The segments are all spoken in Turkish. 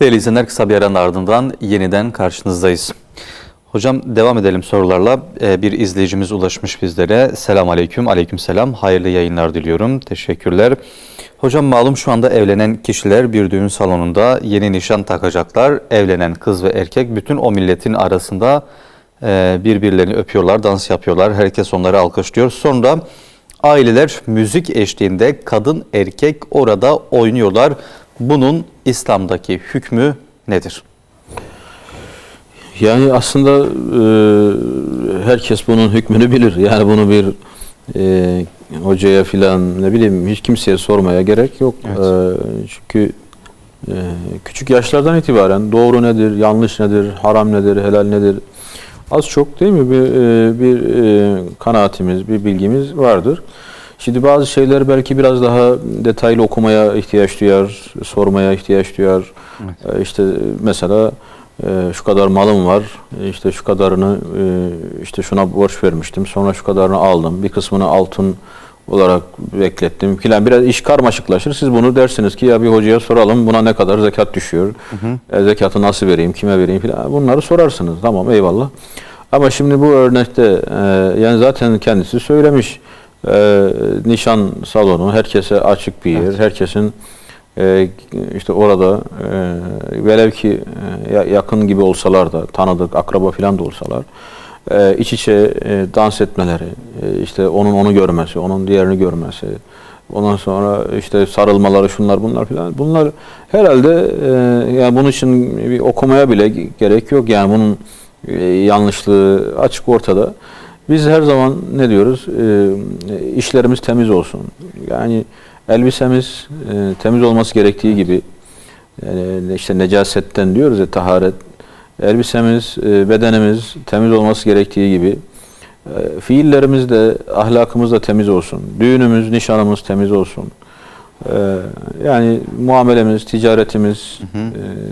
Değerli izleyenler kısa bir aranın ardından yeniden karşınızdayız. Hocam devam edelim sorularla. Ee, bir izleyicimiz ulaşmış bizlere. Selam aleyküm, aleyküm selam. Hayırlı yayınlar diliyorum. Teşekkürler. Hocam malum şu anda evlenen kişiler bir düğün salonunda yeni nişan takacaklar. Evlenen kız ve erkek bütün o milletin arasında e, birbirlerini öpüyorlar, dans yapıyorlar. Herkes onları alkışlıyor. Sonra aileler müzik eşliğinde kadın erkek orada oynuyorlar. Bunun İslam'daki hükmü nedir? Yani aslında e, herkes bunun hükmünü bilir. Yani bunu bir e, hocaya filan ne bileyim hiç kimseye sormaya gerek yok. Evet. E, çünkü e, küçük yaşlardan itibaren doğru nedir, yanlış nedir, haram nedir, helal nedir az çok değil mi bir, e, bir e, kanaatimiz, bir bilgimiz vardır. Şimdi bazı şeyler belki biraz daha detaylı okumaya ihtiyaç duyar, sormaya ihtiyaç duyar. E, işte mesela e, şu kadar malım var, işte şu kadarını e, işte şuna borç vermiştim, sonra şu kadarını aldım, bir kısmını altın olarak beklettim filan. Biraz iş karmaşıklaşır. Siz bunu dersiniz ki ya bir hocaya soralım buna ne kadar zekat düşüyor, E, zekatı nasıl vereyim, kime vereyim filan. Bunları sorarsınız. Tamam eyvallah. Ama şimdi bu örnekte e, yani zaten kendisi söylemiş. E, nişan salonu herkese açık bir yer. Herkesin e, işte orada e, velev ki e, ya- yakın gibi olsalar da tanıdık, akraba falan da olsalar e, iç içe e, dans etmeleri, e, işte onun onu görmesi, onun diğerini görmesi, ondan sonra işte sarılmaları, şunlar bunlar filan. Bunlar herhalde e, yani bunun için bir okumaya bile gerek yok. Yani bunun e, yanlışlığı açık ortada. Biz her zaman ne diyoruz? E, işlerimiz temiz olsun. Yani elbisemiz e, temiz olması gerektiği gibi yani işte necasetten diyoruz ya taharet. Elbisemiz, e, bedenimiz temiz olması gerektiği gibi e, fiillerimiz de ahlakımız da temiz olsun. Düğünümüz, nişanımız temiz olsun. E, yani muamelemiz, ticaretimiz e,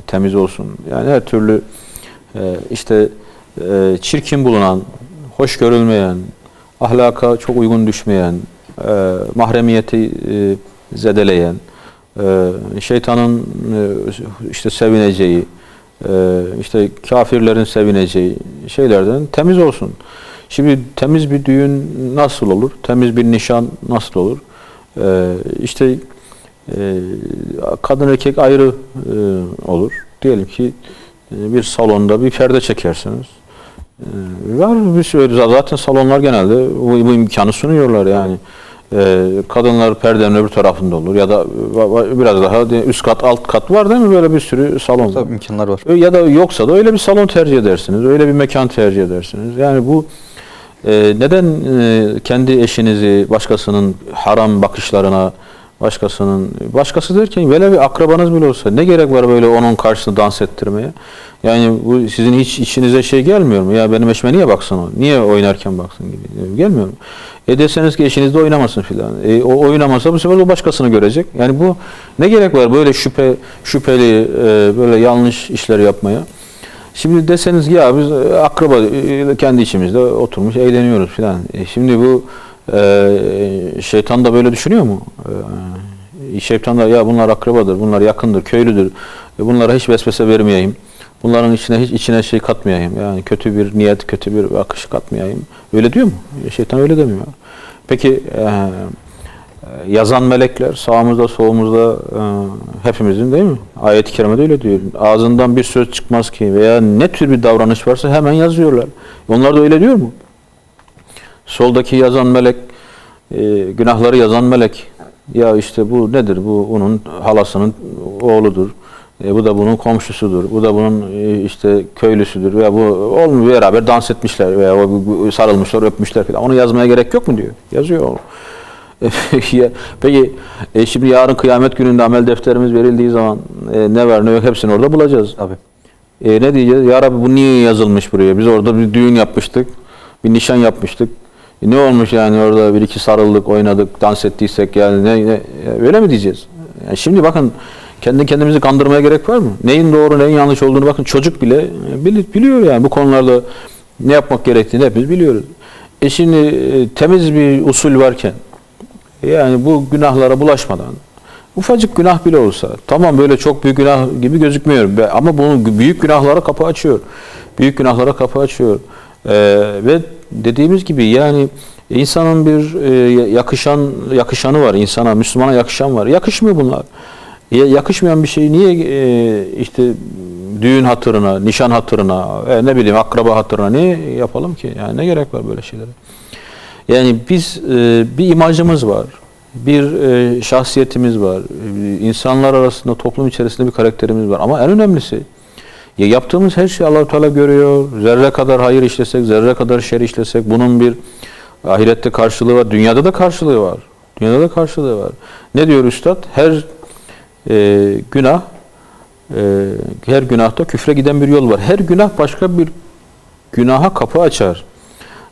temiz olsun. Yani her türlü e, işte e, çirkin bulunan, hoş görülmeyen, ahlaka çok uygun düşmeyen, e, mahremiyeti e, zedeleyen, e, şeytanın e, işte sevineceği, e, işte kafirlerin sevineceği şeylerden temiz olsun. Şimdi temiz bir düğün nasıl olur? Temiz bir nişan nasıl olur? E, işte e, kadın erkek ayrı e, olur. Diyelim ki e, bir salonda bir perde çekersiniz. E, var bir sürü zaten salonlar genelde bu, bu imkanı sunuyorlar yani. E, kadınlar perdenin öbür tarafında olur ya da biraz daha üst kat alt kat var değil mi böyle bir sürü salon. Tabii imkanlar var. Ya da yoksa da öyle bir salon tercih edersiniz. Öyle bir mekan tercih edersiniz. Yani bu e, neden e, kendi eşinizi başkasının haram bakışlarına başkasının başkası derken böyle bir akrabanız bile olsa ne gerek var böyle onun karşısında dans ettirmeye? Yani bu sizin hiç içinize şey gelmiyor mu? Ya benim eşime niye baksın o? Niye oynarken baksın gibi. Gelmiyor mu? E deseniz ki eşiniz de oynamasın filan. E, o oynamasa bu sefer o başkasını görecek. Yani bu ne gerek var böyle şüphe şüpheli e, böyle yanlış işler yapmaya? Şimdi deseniz ki ya biz e, akraba e, kendi içimizde oturmuş eğleniyoruz filan. E, şimdi bu e, şeytan da böyle düşünüyor mu? E, şeytan da ya bunlar akrabadır, bunlar yakındır, köylüdür. E, bunlara hiç vesvese vermeyeyim. Bunların içine hiç içine şey katmayayım. Yani kötü bir niyet, kötü bir akış katmayayım. Öyle diyor mu? E, şeytan öyle demiyor. Peki e, yazan melekler sağımızda solumuzda e, hepimizin değil mi? Ayet-i kerimede öyle diyor. Ağzından bir söz çıkmaz ki veya ne tür bir davranış varsa hemen yazıyorlar. Onlar da öyle diyor mu? Soldaki yazan melek, e, günahları yazan melek. Ya işte bu nedir? Bu onun halasının oğludur. E, bu da bunun komşusudur. Bu da bunun e, işte köylüsüdür. Veya bu olmuyor beraber dans etmişler veya o, sarılmışlar, öpmüşler falan. Onu yazmaya gerek yok mu diyor. Yazıyor. Ya, Peki e, şimdi yarın kıyamet gününde amel defterimiz verildiği zaman e, ne var ne yok hepsini orada bulacağız. Abi. E, ne diyeceğiz? Ya Rabbi bu niye yazılmış buraya? Biz orada bir düğün yapmıştık. Bir nişan yapmıştık. E, ne olmuş yani orada bir iki sarıldık, oynadık, dans ettiysek yani ne, ne e, öyle mi diyeceğiz? Yani şimdi bakın kendi kendimizi kandırmaya gerek var mı? Neyin doğru, neyin yanlış olduğunu bakın çocuk bile e, bili- biliyor yani bu konularda ne yapmak gerektiğini hepimiz biliyoruz. E şimdi temiz bir usul varken yani bu günahlara bulaşmadan ufacık günah bile olsa tamam böyle çok büyük günah gibi gözükmüyor ama bunu büyük günahlara kapı açıyor. Büyük günahlara kapı açıyor. Ee, ve dediğimiz gibi yani insanın bir e, yakışan yakışanı var insana Müslümana yakışan var. Yakışmıyor bunlar. Ya- yakışmayan bir şeyi niye e, işte düğün hatırına, nişan hatırına, e, ne bileyim akraba hatırına niye yapalım ki? Yani ne gerek var böyle şeylere? Yani biz e, bir imajımız var, bir e, şahsiyetimiz var, e, insanlar arasında toplum içerisinde bir karakterimiz var. Ama en önemlisi ya yaptığımız her şeyi Allahu Teala görüyor. Zerre kadar hayır işlesek, zerre kadar şer işlesek bunun bir ahirette karşılığı var, dünyada da karşılığı var. Dünyada da karşılığı var. Ne diyor üstad? Her e, günah e, her günahta küfre giden bir yol var. Her günah başka bir günaha kapı açar.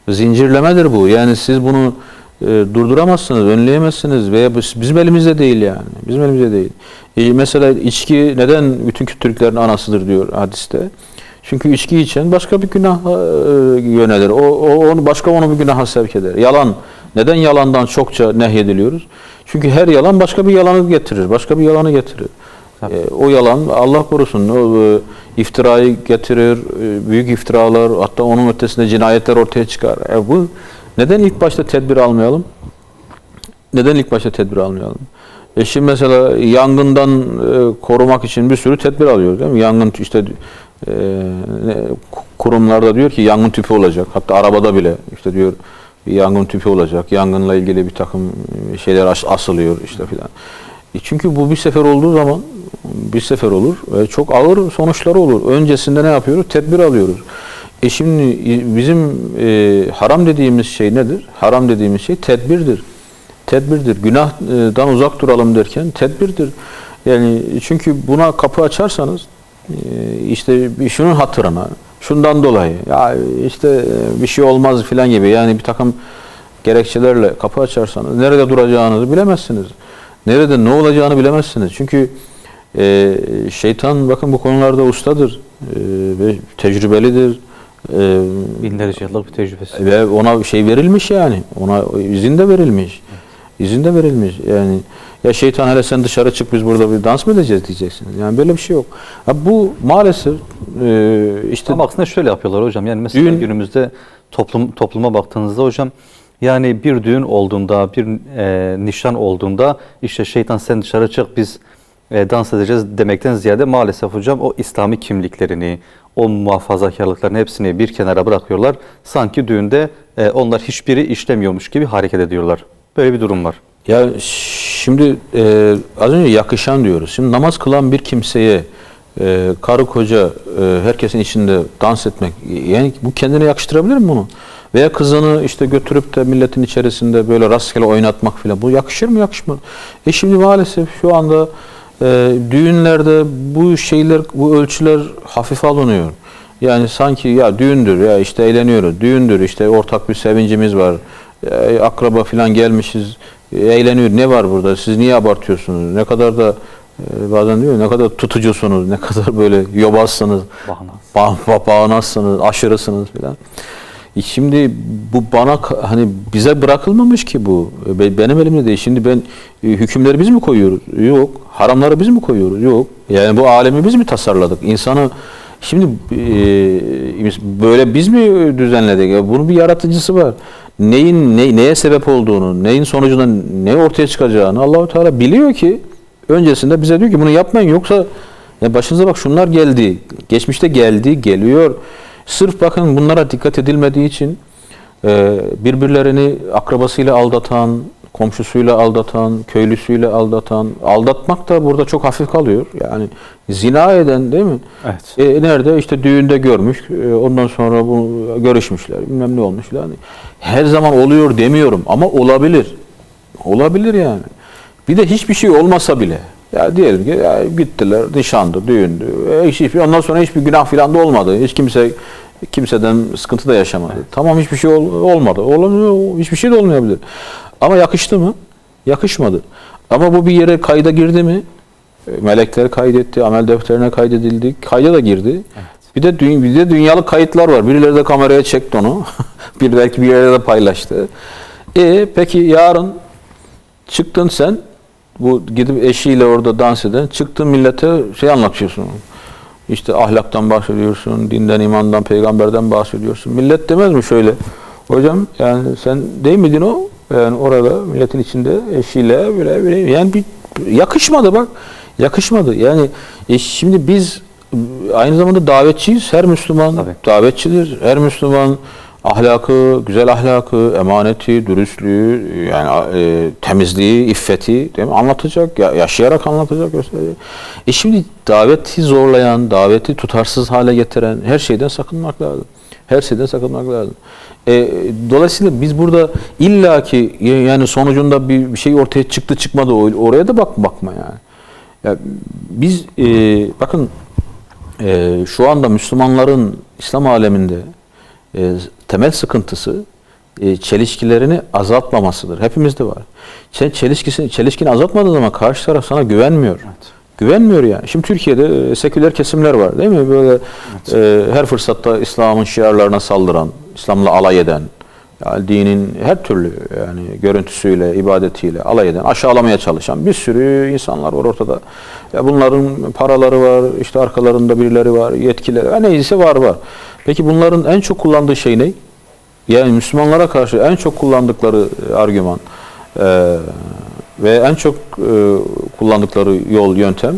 Zincirlemedir bu. Yani siz bunu e, durduramazsınız, önleyemezsiniz veya bizim elimizde değil yani. Bizim elimizde değil. E, mesela içki neden bütün kötülüklerin anasıdır diyor hadiste. Çünkü içki içen başka bir günah e, yönelir. O, o onu başka onu bir günaha sevk eder. Yalan. Neden yalandan çokça nehyediliyoruz? Çünkü her yalan başka bir yalanı getirir. Başka bir yalanı getirir. E, o yalan Allah korusun o e, iftirayı getirir, e, büyük iftiralar hatta onun ötesinde cinayetler ortaya çıkar. E, bu neden ilk başta tedbir almayalım? Neden ilk başta tedbir almayalım? E şimdi mesela yangından e, korumak için bir sürü tedbir alıyoruz değil mi? Yangın işte e, kurumlarda diyor ki yangın tüpü olacak. Hatta arabada bile işte diyor bir yangın tüpü olacak. Yangınla ilgili bir takım e, şeyler as- asılıyor işte filan. E çünkü bu bir sefer olduğu zaman bir sefer olur ve çok ağır sonuçları olur. Öncesinde ne yapıyoruz? Tedbir alıyoruz. E şimdi e, bizim e, haram dediğimiz şey nedir? Haram dediğimiz şey tedbirdir. Tedbirdir. Günahdan uzak duralım derken tedbirdir. Yani çünkü buna kapı açarsanız e, işte şunun hatırına, şundan dolayı ya işte e, bir şey olmaz filan gibi yani bir takım gerekçelerle kapı açarsanız nerede duracağınızı bilemezsiniz. Nerede ne olacağını bilemezsiniz. Çünkü e, şeytan bakın bu konularda ustadır e, ve tecrübelidir. E, Binlerce yıllık bir tecrübesi. ve ona şey verilmiş yani. Ona izin de verilmiş. İzin de verilmiş. Yani ya şeytan hele sen dışarı çık biz burada bir dans mı edeceğiz diyeceksiniz. Yani böyle bir şey yok. Ha, bu maalesef e, işte Ama aslında şöyle yapıyorlar hocam. Yani mesela Düğün- günümüzde toplum topluma baktığınızda hocam yani bir düğün olduğunda, bir e, nişan olduğunda işte şeytan sen dışarı çık biz e, dans edeceğiz demekten ziyade maalesef hocam o İslami kimliklerini, o muhafazakarlıkların hepsini bir kenara bırakıyorlar. Sanki düğünde e, onlar hiçbiri işlemiyormuş gibi hareket ediyorlar. Böyle bir durum var. Ya şimdi e, az önce yakışan diyoruz. Şimdi namaz kılan bir kimseye e, karı koca e, herkesin içinde dans etmek yani bu kendine yakıştırabilir mi bunu? Veya kızını işte götürüp de milletin içerisinde böyle rastgele oynatmak filan bu yakışır mı yakışmaz? E şimdi maalesef şu anda e, düğünlerde bu şeyler bu ölçüler hafif alınıyor. Yani sanki ya düğündür ya işte eğleniyoruz. Düğündür işte ortak bir sevincimiz var. E, akraba falan gelmişiz. e, eğleniyor. Ne var burada? Siz niye abartıyorsunuz? Ne kadar da e, bazen diyor ne kadar tutucusunuz, ne kadar böyle yobazsınız, Bağnaz. ba ba- bağnazsınız, aşırısınız filan. E Şimdi bu bana hani bize bırakılmamış ki bu. E, be- Benim elimde değil. Şimdi ben e, hükümleri biz mi koyuyoruz? Yok. Haramları biz mi koyuyoruz? Yok. Yani bu alemi biz mi tasarladık? İnsanı şimdi e, böyle biz mi düzenledik? Ya bunun bir yaratıcısı var. Neyin ne, neye sebep olduğunu, neyin sonucunda ne ortaya çıkacağını Allahu Teala biliyor ki öncesinde bize diyor ki bunu yapmayın yoksa ya başınıza bak şunlar geldi. Geçmişte geldi, geliyor. Sırf bakın bunlara dikkat edilmediği için e, birbirlerini akrabasıyla aldatan, komşusuyla aldatan, köylüsüyle aldatan, aldatmak da burada çok hafif kalıyor. Yani zina eden değil mi? Evet. E, nerede? İşte düğünde görmüş, e, ondan sonra bu görüşmüşler, bilmem ne olmuş falan. Her zaman oluyor demiyorum ama olabilir. Olabilir yani. Bir de hiçbir şey olmasa bile. Ya diyelim ki ya gittiler, nişandı, düğündü. E, hiç- hiçbir- ondan sonra hiçbir günah falan da olmadı. Hiç kimse kimseden sıkıntı da yaşamadı. Tamam hiçbir şey ol- olmadı. Olamıyor, hiçbir şey de olmayabilir. Ama yakıştı mı? Yakışmadı. Ama bu bir yere kayda girdi mi? E, Melekler kaydetti, amel defterine kaydedildi. Kayda da girdi. Bir de dü- bir de dünyalık kayıtlar var. Birileri de kameraya çekti onu. bir belki bir yere de paylaştı. E peki yarın çıktın sen bu gidip eşiyle orada dans eden çıktı millete şey anlatıyorsun. İşte ahlaktan bahsediyorsun, dinden, imandan, peygamberden bahsediyorsun. Millet demez mi şöyle? Hocam yani sen değil miydin o? Yani orada milletin içinde eşiyle böyle, böyle yani bir yakışmadı bak. Yakışmadı. Yani e, şimdi biz aynı zamanda davetçiyiz. Her Müslüman Tabii. davetçidir. Her Müslüman ahlakı, güzel ahlakı, emaneti, dürüstlüğü, yani e, temizliği, iffeti değil mi? anlatacak, ya- yaşayarak anlatacak, gösterecek. E şimdi daveti zorlayan, daveti tutarsız hale getiren her şeyden sakınmak lazım. Her şeyden sakınmak lazım. E, dolayısıyla biz burada illaki yani sonucunda bir, bir şey ortaya çıktı çıkmadı oraya da bak bakma yani. Ya biz e, bakın e, şu anda Müslümanların İslam aleminde e, temel sıkıntısı e, çelişkilerini azaltmamasıdır. Hepimizde var. Sen çelişkisini, çelişkini azaltmadığın zaman karşı taraf sana güvenmiyor. Güvenmiyor yani. Şimdi Türkiye'de e, seküler kesimler var değil mi? Böyle e, her fırsatta İslam'ın şiarlarına saldıran, İslam'la alay eden, yani dinin her türlü yani görüntüsüyle, ibadetiyle alay eden, aşağılamaya çalışan bir sürü insanlar var ortada. Ya bunların paraları var, işte arkalarında birileri var, yetkileri var, neyse var var. Peki bunların en çok kullandığı şey ne? Yani Müslümanlara karşı en çok kullandıkları e, argüman e, ve en çok e, kullandıkları yol, yöntem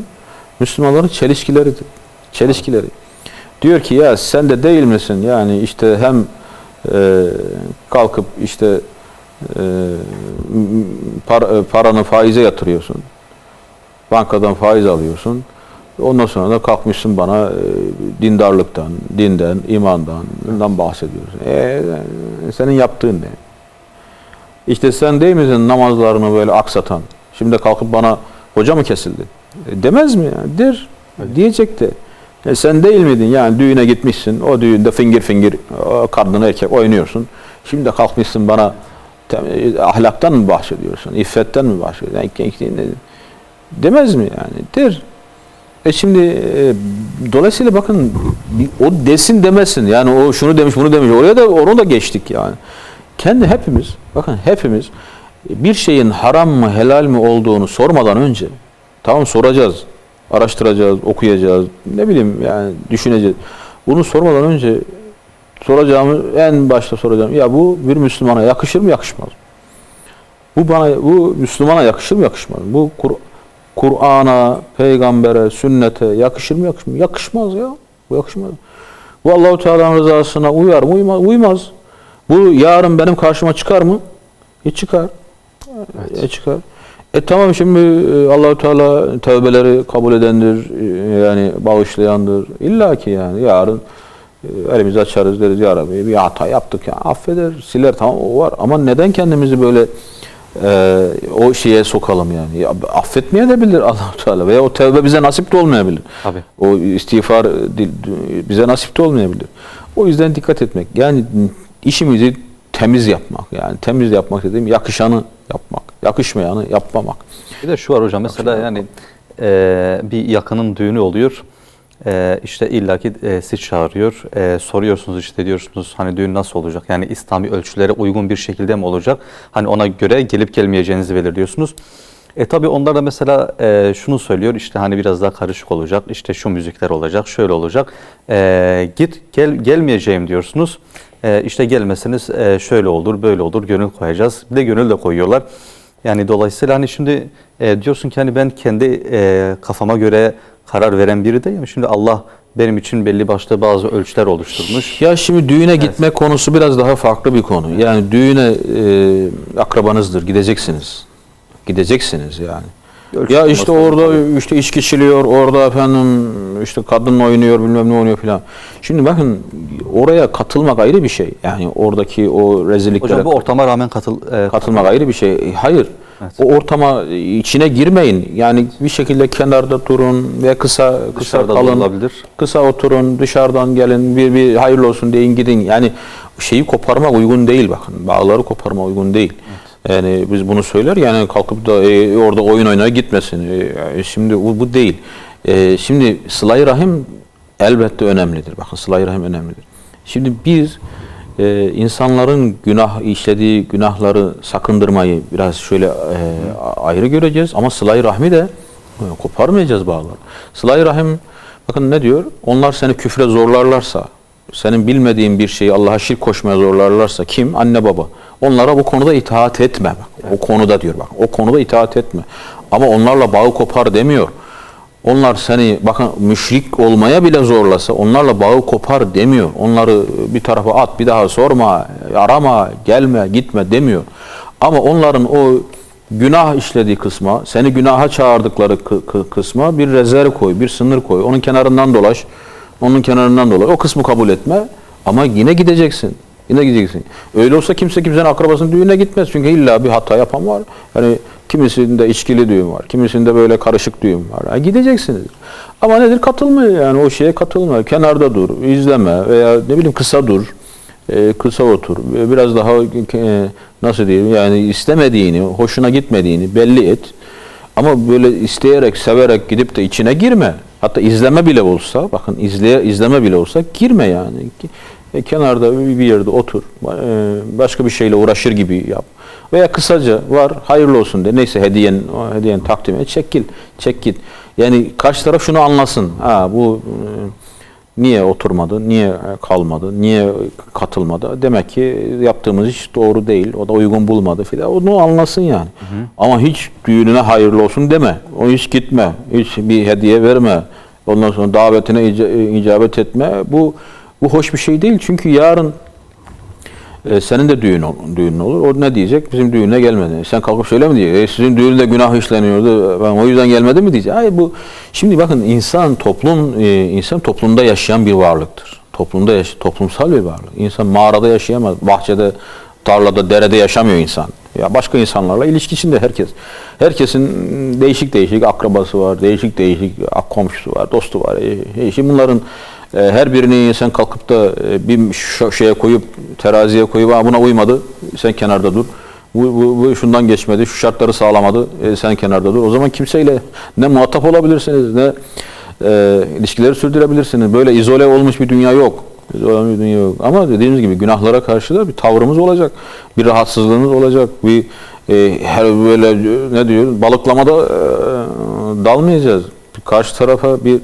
Müslümanların çelişkileridir. Çelişkileri. Diyor ki ya sen de değil misin? Yani işte hem e, kalkıp işte e, m- par- e, paranı faize yatırıyorsun. Bankadan faiz alıyorsun. Ondan sonra da kalkmışsın bana e, dindarlıktan, dinden, imandan bundan bahsediyorsun. E, senin yaptığın ne? İşte sen değil misin namazlarını böyle aksatan? Şimdi kalkıp bana hoca mı kesildi? E, demez mi yani? Der. Diyecek de. E, sen değil miydin yani düğüne gitmişsin. O düğünde fingir fingir kadın erkek oynuyorsun. Şimdi de kalkmışsın bana ahlaktan mı bahsediyorsun? İffetten mi bahsediyorsun? Yani, demez mi yani? Der. E şimdi e, dolayısıyla bakın o desin demesin. Yani o şunu demiş bunu demiş. Oraya da onu da geçtik yani. Kendi hepimiz bakın hepimiz bir şeyin haram mı helal mi olduğunu sormadan önce tamam soracağız. Araştıracağız, okuyacağız. Ne bileyim yani düşüneceğiz. Bunu sormadan önce soracağımı en başta soracağım. Ya bu bir Müslümana yakışır mı yakışmaz mı? Bu bana bu Müslümana yakışır mı yakışmaz mı? Bu Kur- Kur'an'a, peygambere, sünnete yakışır mı yakışmaz mı? Yakışmaz ya. Bu yakışmaz. Bu Allahu Teala'nın rızasına uyar mı? Uymaz. uymaz. Bu yarın benim karşıma çıkar mı? E çıkar. E çıkar. E tamam şimdi e, Allahu Teala tövbeleri kabul edendir. e, Yani bağışlayandır. İlla ki yani yarın e, elimizi açarız deriz ya Rabbi bir hata yaptık ya affeder siler tamam o var ama neden kendimizi böyle e, o şeye sokalım yani ya, affetmeye de bilir allah Teala veya o tevbe bize nasip de olmayabilir. Tabii. O istiğfar bize nasip de olmayabilir. O yüzden dikkat etmek. Yani işimizi temiz yapmak. Yani temiz yapmak dediğim yakışanı yapmak. Yakışmayanı yapmamak. Bir de şu var hocam mesela yani e, bir yakının düğünü oluyor. E, işte illaki e, sizi çağırıyor. E, soruyorsunuz işte diyorsunuz hani düğün nasıl olacak? Yani İslami ölçülere uygun bir şekilde mi olacak? Hani ona göre gelip gelmeyeceğinizi belirliyorsunuz. E tabi onlar da mesela e, şunu söylüyor işte hani biraz daha karışık olacak işte şu müzikler olacak şöyle olacak E, git gel gelmeyeceğim diyorsunuz E, işte gelmeseniz e, şöyle olur böyle olur gönül koyacağız bir de gönül de koyuyorlar yani dolayısıyla hani şimdi e, diyorsun ki hani ben kendi e, kafama göre karar veren biri değilim şimdi Allah benim için belli başlı bazı ölçüler oluşturmuş Ya şimdi düğüne gitme konusu biraz daha farklı bir konu. Yani düğüne e, akrabanızdır, gideceksiniz. Gideceksiniz yani. Ölçü ya işte orada işte içki içiliyor, orada efendim işte kadın oynuyor, bilmem ne oynuyor filan. Şimdi bakın oraya katılmak ayrı bir şey. Yani oradaki o rezilliklere hocam bu ortama rağmen katıl e, katılmak ayrı bir şey. Hayır. Evet. O ortama içine girmeyin. Yani bir şekilde kenarda durun ve kısa kısa Dışarıda kalın. durulabilir. Kısa oturun, dışarıdan gelin, bir bir hayırlı olsun deyin gidin. Yani şeyi koparmak uygun değil bakın. Bağları koparma uygun değil. Yani biz bunu söyler yani kalkıp da e, orada oyun oynaya gitmesin. E, yani şimdi bu, bu değil. E, şimdi sıla-i rahim elbette önemlidir. Bakın sıla-i rahim önemlidir. Şimdi biz e, insanların günah işlediği günahları sakındırmayı biraz şöyle e, ayrı göreceğiz ama sıla-i rahmi de e, koparmayacağız bağlar. Sıla-i rahim bakın ne diyor? Onlar seni küfre zorlarlarsa, senin bilmediğin bir şeyi Allah'a şirk koşmaya zorlarlarsa kim? Anne baba. Onlara bu konuda itaat etme. Bak, O konuda diyor bak. O konuda itaat etme. Ama onlarla bağı kopar demiyor. Onlar seni bakın müşrik olmaya bile zorlasa onlarla bağı kopar demiyor. Onları bir tarafa at bir daha sorma, arama, gelme, gitme demiyor. Ama onların o günah işlediği kısma, seni günaha çağırdıkları kı- kı- kısma bir rezerv koy, bir sınır koy. Onun kenarından dolaş, onun kenarından dolaş. O kısmı kabul etme ama yine gideceksin. Yine gideceksin. Öyle olsa kimse kimsenin akrabasının düğüne gitmez. Çünkü illa bir hata yapan var. Yani kimisinde içkili düğün var. Kimisinde böyle karışık düğün var. Yani gideceksiniz. Ama nedir? Katılma yani o şeye katılma. Kenarda dur, izleme veya ne bileyim kısa dur. e, kısa otur. E, Biraz daha e, nasıl diyeyim yani istemediğini, hoşuna gitmediğini belli et. Ama böyle isteyerek, severek gidip de içine girme. Hatta izleme bile olsa, bakın izleye, izleme bile olsa girme yani. E, kenarda bir yerde otur. E, başka bir şeyle uğraşır gibi yap. Veya kısaca var, hayırlı olsun de. Neyse hediyen, hediyen takdim et. Çek git, çek git. Yani karşı taraf şunu anlasın. Ha bu e, Niye oturmadı, niye kalmadı, niye katılmadı? Demek ki yaptığımız iş doğru değil, o da uygun bulmadı filan. Onu anlasın yani. Ama hiç düğününe hayırlı olsun deme. O hiç gitme, hiç bir hediye verme. Ondan sonra davetine ica- icabet etme. Bu bu hoş bir şey değil. Çünkü yarın e, senin de düğün düğünün olur. O ne diyecek? Bizim düğüne gelmedi. Sen kalkıp şöyle mi diyecek? E, sizin düğünde günah işleniyordu. Ben o yüzden gelmedim mi diyecek? Hayır bu şimdi bakın insan toplum e, insan toplumda yaşayan bir varlıktır. Toplumda yaş toplumsal bir varlık. İnsan mağarada yaşayamaz. Bahçede, tarlada, derede yaşamıyor insan. Ya başka insanlarla ilişki içinde herkes. Herkesin değişik değişik akrabası var, değişik değişik komşusu var, dostu var. E, e, bunların her birini sen kalkıp da e, bir şeye koyup teraziye koyup "Aa, buna uymadı sen kenarda dur. Bu, bu, bu şundan geçmedi, şu şartları sağlamadı, e, sen kenarda dur. O zaman kimseyle ne muhatap olabilirsiniz, ne e, ilişkileri sürdürebilirsiniz. Böyle izole olmuş bir dünya yok. İzole olmuş bir dünya yok. Ama dediğimiz gibi günahlara karşı da bir tavrımız olacak. Bir rahatsızlığımız olacak. Bir e, her böyle ne diyor balıklamada e, dalmayacağız. Karşı tarafa bir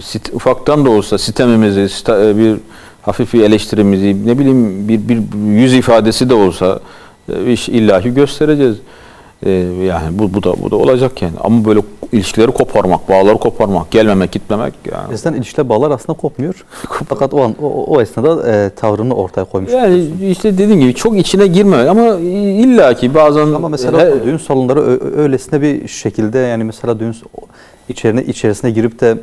sit, ufaktan da olsa sistemimizi, sita- e, bir hafif bir eleştirimizi, ne bileyim bir, bir yüz ifadesi de olsa e, iş illaki göstereceğiz. E, yani bu, bu da bu da olacak yani. Ama böyle ilişkileri koparmak, bağları koparmak, gelmemek, gitmemek yani. Eskiden ilişkiler bağlar aslında kopmuyor. Fakat o an o, o esnada e, tavrını ortaya koymuş. Yani işte dediğim gibi çok içine girme ama illaki bazen Ama mesela He- düğün salonları öylesine bir şekilde yani mesela düğün içerine içerisine girip de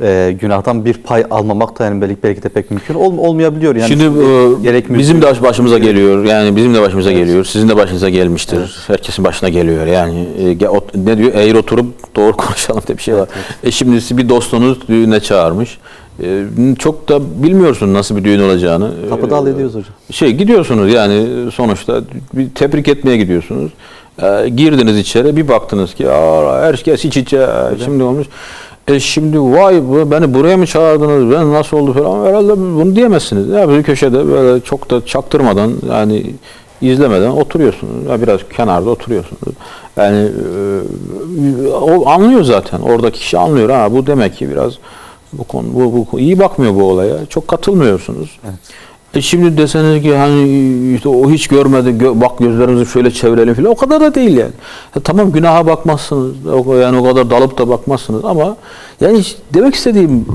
e, günahtan bir pay almamak da yani belki, belki de pek mümkün ol, olmayabiliyor. Yani Şimdi e, gerek bizim de başımıza geliyor. Yani bizim de başımıza geliyor. Sizin de başınıza gelmiştir. Herkesin başına geliyor. Yani e, ot- ne diyor? Eğri oturup doğru konuşalım diye bir şey var. E şimdi bir dostunuz düğüne çağırmış. E, çok da bilmiyorsun nasıl bir düğün olacağını. Kapıda E, hallediyoruz hocam. Şey gidiyorsunuz yani sonuçta bir tebrik etmeye gidiyorsunuz. E, girdiniz içeri bir baktınız ki aa, herkes iç içe şimdi olmuş. E şimdi vay bu- beni buraya mı çağırdınız ben nasıl oldu falan herhalde bunu diyemezsiniz. Ya bir köşede böyle çok da çaktırmadan yani izlemeden oturuyorsunuz. Ya biraz kenarda oturuyorsunuz. Yani e, o anlıyor zaten. Oradaki kişi anlıyor. Ha bu demek ki biraz bu konu bu, bu iyi bakmıyor bu olaya. Çok katılmıyorsunuz. E şimdi deseniz ki hani işte o hiç görmedi, gö- bak gözlerimizi şöyle çevirelim falan o kadar da değil yani. Ha, tamam günaha bakmazsınız, yani o kadar dalıp da bakmazsınız ama yani demek istediğim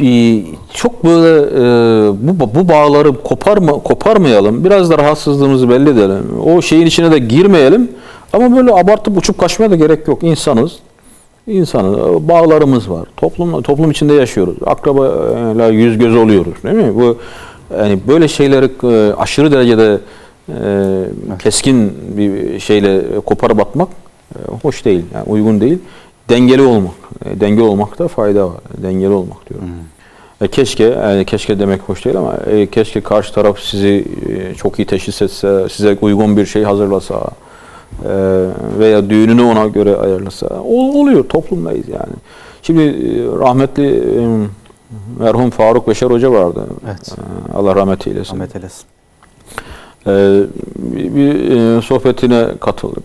e, çok böyle e, bu, bu bağları koparma, koparmayalım, biraz da rahatsızlığımızı belli edelim. O şeyin içine de girmeyelim ama böyle abartıp uçup kaçmaya da gerek yok. İnsanız, İnsanız, bağlarımız var. Toplum toplum içinde yaşıyoruz. Akrabayla yüz göz oluyoruz, değil mi? Bu yani böyle şeyleri e, aşırı derecede e, keskin bir şeyle koparıp atmak e, hoş değil, yani uygun değil. Dengeli olmak, e, dengeli olmakta fayda var. Dengeli olmak diyorum. E, keşke, yani keşke demek hoş değil ama e, keşke karşı taraf sizi çok iyi teşhis etse, size uygun bir şey hazırlasa, e, veya düğününü ona göre ayarlasa ol- oluyor toplumdayız yani. Şimdi rahmetli Merhum Faruk Beşer Hoca vardı. Evet. Ee, Allah rahmet eylesin. Ahmet eylesin. Ee, bir, bir, e, sohbetine katıldık.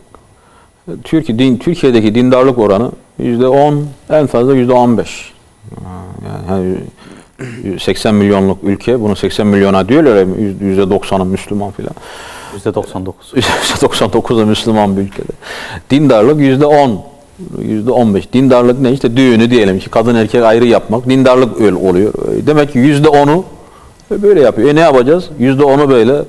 Türkiye din Türkiye'deki dindarlık oranı yüzde 10 en fazla yüzde 15. Yani hani 80 milyonluk ülke bunu 80 milyona diyor öyle mi? Yüzde 90'ı Müslüman filan. %99. %99'u Müslüman bir ülkede. Dindarlık yüzde 10. Yüzde 15. Dindarlık ne? İşte düğünü diyelim ki kadın erkek ayrı yapmak. Dindarlık öyle oluyor. Demek ki yüzde 10'u böyle yapıyor. E ne yapacağız? Yüzde 10'u böyle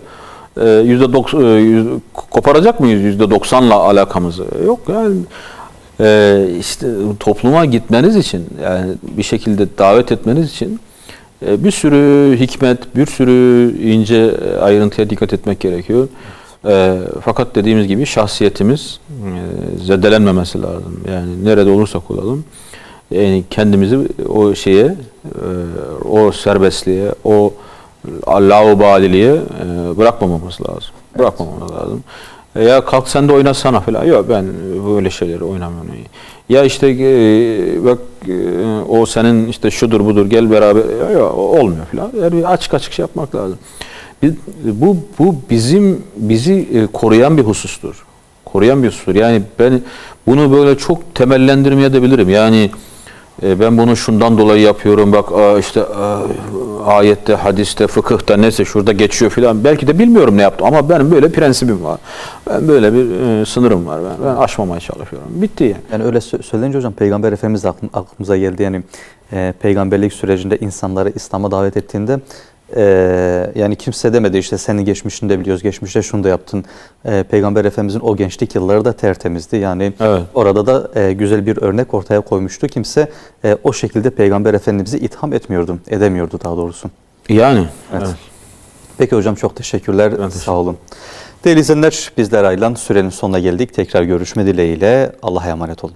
e, yüzde 90 koparacak mıyız yüzde 90'la alakamızı? Yok yani e, işte topluma gitmeniz için yani bir şekilde davet etmeniz için e, bir sürü hikmet, bir sürü ince e, ayrıntıya dikkat etmek gerekiyor. E, fakat dediğimiz gibi şahsiyetimiz e, zedelenmemesi lazım. Yani nerede olursak olalım yani kendimizi o şeye, e, o serbestliğe, o laubaliliğe e, bırakmamamız lazım. Bırakmamamız lazım. E, Ya kalk sen de oynasana falan. Yok ben böyle şeyleri oynamıyorum. Ya işte e, bak e, o senin işte şudur budur gel beraber. Ya, olmuyor falan. Yani açık açık şey yapmak lazım. Bu bu bizim bizi e, koruyan bir husustur. Koruyan bir husustur. Yani ben bunu böyle çok temellendirmeye de bilirim. Yani e, ben bunu şundan dolayı yapıyorum. Bak işte ayette, hadiste, fıkıhta neyse şurada geçiyor filan. Belki de bilmiyorum ne yaptım ama benim böyle prensibim var. Ben böyle bir e, sınırım var. Ben, ben aşmamaya çalışıyorum. Bitti yani. Yani öyle sö- söyleyince hocam Peygamber Efendimiz de aklım- aklımıza geldi. Yani peygamberlik sürecinde insanları İslam'a davet ettiğinde e, yani kimse demedi işte senin geçmişini de biliyoruz, geçmişte şunu da yaptın. E, Peygamber Efendimizin o gençlik yılları da tertemizdi. Yani Evet. orada da e, güzel bir örnek ortaya koymuştu. Kimse e, o şekilde Peygamber Efendimiz'i itham etmiyordu, edemiyordu daha doğrusu. Yani. Evet. evet. Peki hocam çok teşekkürler. Ben Sağ teşekkür olun. Değerli izleyenler bizler ayrılan sürenin sonuna geldik. Tekrar görüşme dileğiyle Allah'a emanet olun.